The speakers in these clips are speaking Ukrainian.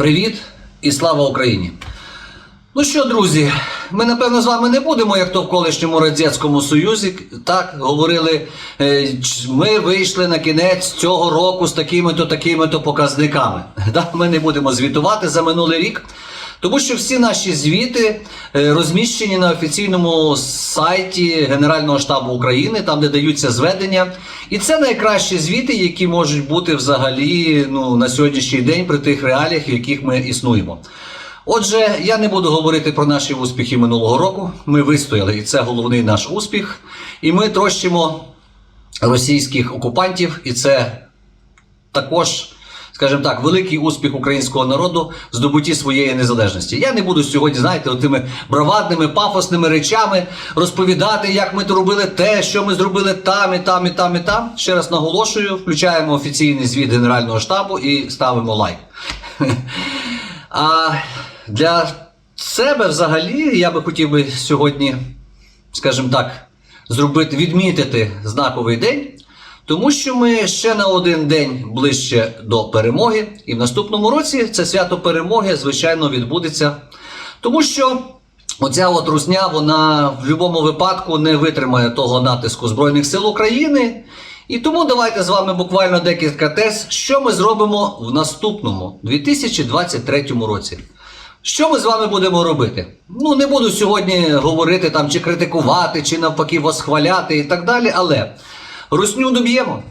Привіт і слава Україні! Ну що, друзі, ми напевно з вами не будемо, як то в колишньому Радянському Союзі. Так, говорили, е, ми вийшли на кінець цього року з такими-то такими-то показниками. Ми не будемо звітувати за минулий рік. Тому що всі наші звіти е, розміщені на офіційному сайті Генерального штабу України, там де даються зведення. І це найкращі звіти, які можуть бути взагалі ну, на сьогоднішній день при тих реаліях, в яких ми існуємо. Отже, я не буду говорити про наші успіхи минулого року. Ми вистояли, і це головний наш успіх. І ми трощимо російських окупантів, і це також, скажімо так, великий успіх українського народу здобутті своєї незалежності. Я не буду сьогодні, знаєте, тими бравадними, пафосними речами розповідати, як ми то робили те, що ми зробили там, і там, і там, і там. Ще раз наголошую, включаємо офіційний звіт Генерального штабу і ставимо лайк. А для себе взагалі я би хотів би сьогодні, скажімо так, зробити, відмітити знаковий день, тому що ми ще на один день ближче до перемоги, і в наступному році це свято перемоги, звичайно, відбудеться. Тому що оця от русня, вона в будь-якому випадку не витримає того натиску Збройних сил України. І тому давайте з вами буквально декілька тез, що ми зробимо в наступному 2023 році. Що ми з вами будемо робити? Ну, не буду сьогодні говорити там, чи критикувати, чи навпаки восхваляти і так далі, але русню доб'ємо.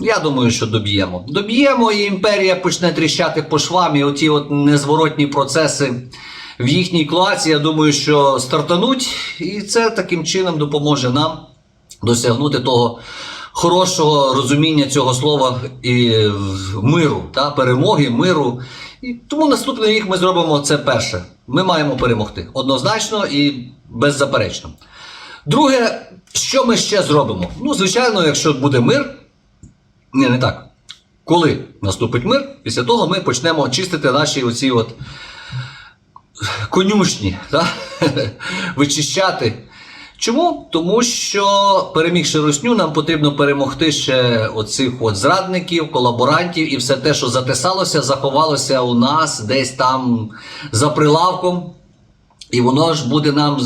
Я думаю, що доб'ємо. Доб'ємо, і імперія почне тріщати по швам, і оті от незворотні процеси в їхній класі, я думаю, що стартануть, і це таким чином допоможе нам досягнути того хорошого розуміння цього слова і миру, та, перемоги, миру. І тому наступний рік ми зробимо це перше. Ми маємо перемогти однозначно і беззаперечно. Друге, що ми ще зробимо? Ну, звичайно, якщо буде мир, ні, не так. Коли наступить мир, після того ми почнемо чистити наші оці от конюшні, та? вичищати. Чому? Тому що перемігши русню, нам потрібно перемогти ще оцих от зрадників, колаборантів і все те, що затисалося, заховалося у нас десь там за прилавком. І воно ж буде нам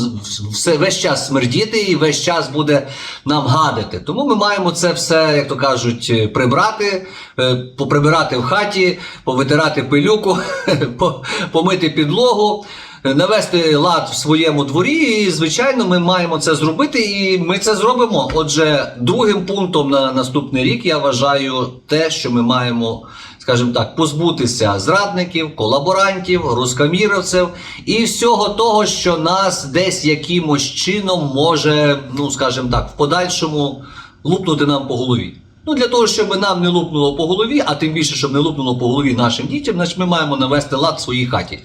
все весь час смердіти і весь час буде нам гадити. Тому ми маємо це все, як то кажуть, е, прибрати, е, поприбирати в хаті, повитирати пилюку, по- помити підлогу, е, навести лад в своєму дворі. І, звичайно, ми маємо це зробити, і ми це зробимо. Отже, другим пунктом на наступний рік я вважаю те, що ми маємо скажімо так, позбутися зрадників, колаборантів, рускоміровців і всього того, що нас десь якимось чином може, ну скажімо так, в подальшому лупнути нам по голові. Ну, для того, щоб нам не лупнуло по голові, а тим більше, щоб не лупнуло по голові нашим дітям, значить ми маємо навести лад в своїй хаті.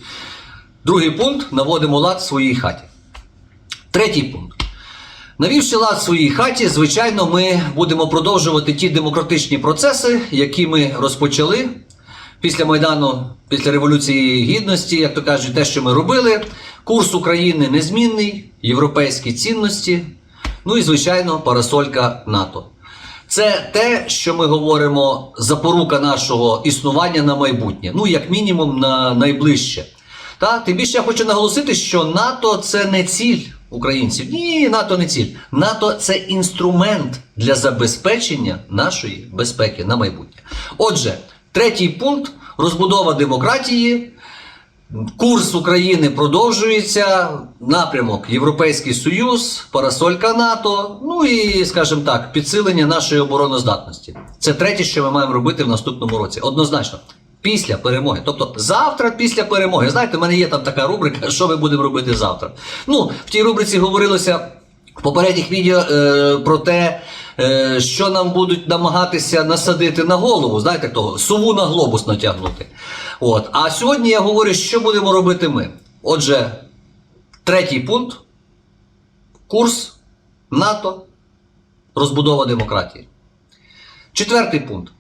Другий пункт наводимо лад в своїй хаті. Третій пункт. Навівши лад в своїй хаті, звичайно, ми будемо продовжувати ті демократичні процеси, які ми розпочали після Майдану, після Революції Гідності, як то кажуть, те, що ми робили. Курс України незмінний, європейські цінності, ну і, звичайно, парасолька НАТО. Це те, що ми говоримо, запорука нашого існування на майбутнє, ну як мінімум на найближче. Та тим більше я хочу наголосити, що НАТО це не ціль українців. Ні, НАТО не ціль. НАТО це інструмент для забезпечення нашої безпеки на майбутнє. Отже, третій пункт розбудова демократії. Курс України продовжується. Напрямок Європейський Союз, парасолька НАТО. Ну і, скажімо так, підсилення нашої обороноздатності. Це третє, що ми маємо робити в наступному році. Однозначно. Після перемоги, тобто завтра після перемоги. Знаєте, в мене є там така рубрика, що ми будемо робити завтра. Ну, в тій рубриці говорилося в попередніх відео е, про те, е, що нам будуть намагатися насадити на голову, знаєте, того, сову на глобус натягнути. От. А сьогодні я говорю, що будемо робити ми. Отже, третій пункт: курс НАТО, розбудова демократії. Четвертий пункт.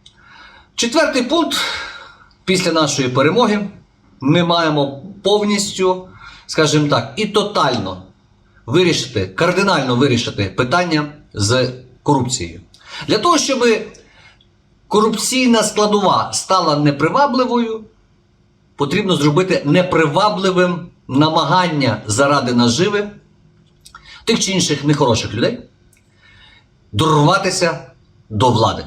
Четвертий пункт після нашої перемоги ми маємо повністю, скажімо так, і тотально вирішити, кардинально вирішити питання з корупцією. Для того, щоб корупційна складова стала непривабливою, потрібно зробити непривабливим намагання заради наживи тих чи інших нехороших людей дорватися до влади,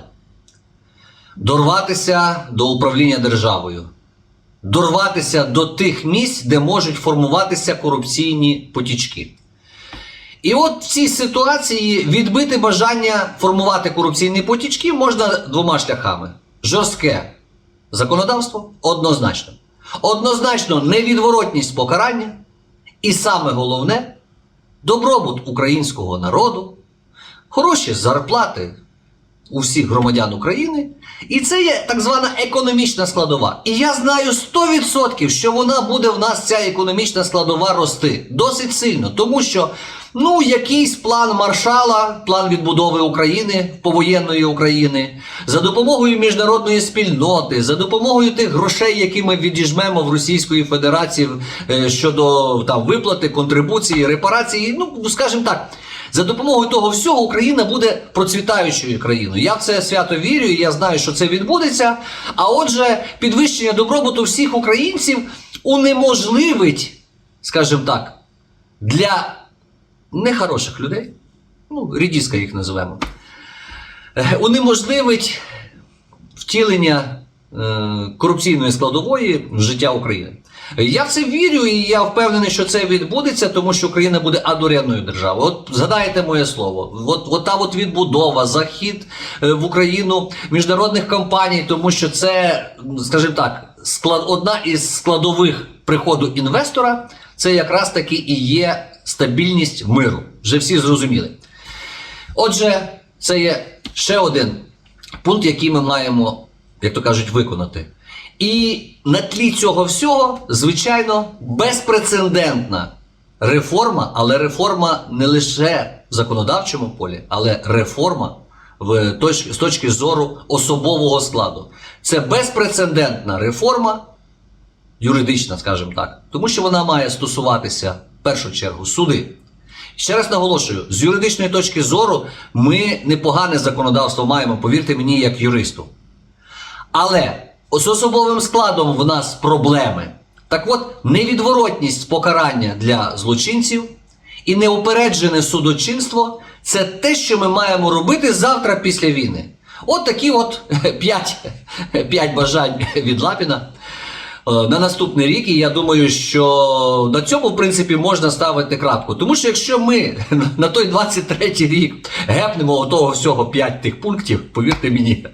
дорватися до управління державою, дорватися до тих місць, де можуть формуватися корупційні потічки. І от в цій ситуації відбити бажання формувати корупційні потічки можна двома шляхами: жорстке законодавство однозначно. Однозначно невідворотність покарання, і саме головне добробут українського народу, хороші зарплати у всіх громадян України. І це є так звана економічна складова. І я знаю 100%, що вона буде в нас ця економічна складова рости досить сильно, тому що ну якийсь план маршала, план відбудови України, повоєнної України, за допомогою міжнародної спільноти, за допомогою тих грошей, які ми відіжмемо в Російської Федерації е, щодо там виплати, контрибуції, репарації. Ну скажімо так. За допомогою того всього Україна буде процвітаючою країною. Я в це свято вірю, і я знаю, що це відбудеться. А отже, підвищення добробуту всіх українців унеможливить, скажімо так, для нехороших людей, ну, рідіска їх називаємо, е, унеможливить втілення е, корупційної складової в життя України. Я в це вірю, і я впевнений, що це відбудеться, тому що Україна буде адоренною державою. От згадайте моє слово. От, от та от відбудова, захід е, в Україну міжнародних компаній, тому що це, скажімо так, склад, одна із складових приходу інвестора, це якраз таки і є стабільність миру. Вже всі зрозуміли. Отже, це є ще один пункт, який ми маємо, як то кажуть, виконати. І на тлі цього всього, звичайно, безпрецедентна реформа, але реформа не лише в законодавчому полі, але реформа в точ- з точки зору особового складу. Це безпрецедентна реформа, юридична, скажімо так, тому що вона має стосуватися в першу чергу суди. Ще раз наголошую, з юридичної точки зору ми непогане законодавство маємо, повірте мені, як юристу. Але з особовим складом в нас проблеми. Так от, невідворотність покарання для злочинців і неупереджене судочинство це те, що ми маємо робити завтра після війни. От такі от п'ять, бажань від Лапіна на наступний рік. І я думаю, що на цьому, в принципі, можна ставити крапку. Тому що якщо ми на той 23-й рік гепнемо того всього 5 тих пунктів, повірте мені,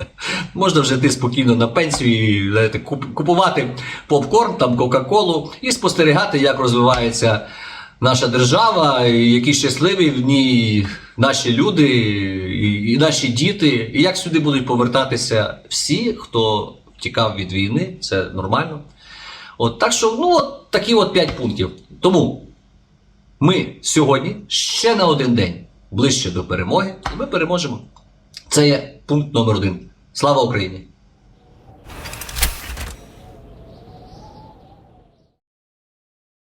можна вже йти спокійно на пенсію і знаєте, купувати попкорн, там Кока-Колу і спостерігати, як розвивається наша держава, які щасливі в ній наші люди і наші діти, і як сюди будуть повертатися всі, хто втікав від війни, це нормально. От так що, ну от такі от 5 пунктів. Тому ми сьогодні ще на один день ближче до перемоги, і ми переможемо. Це є пункт номер один. Слава Україні!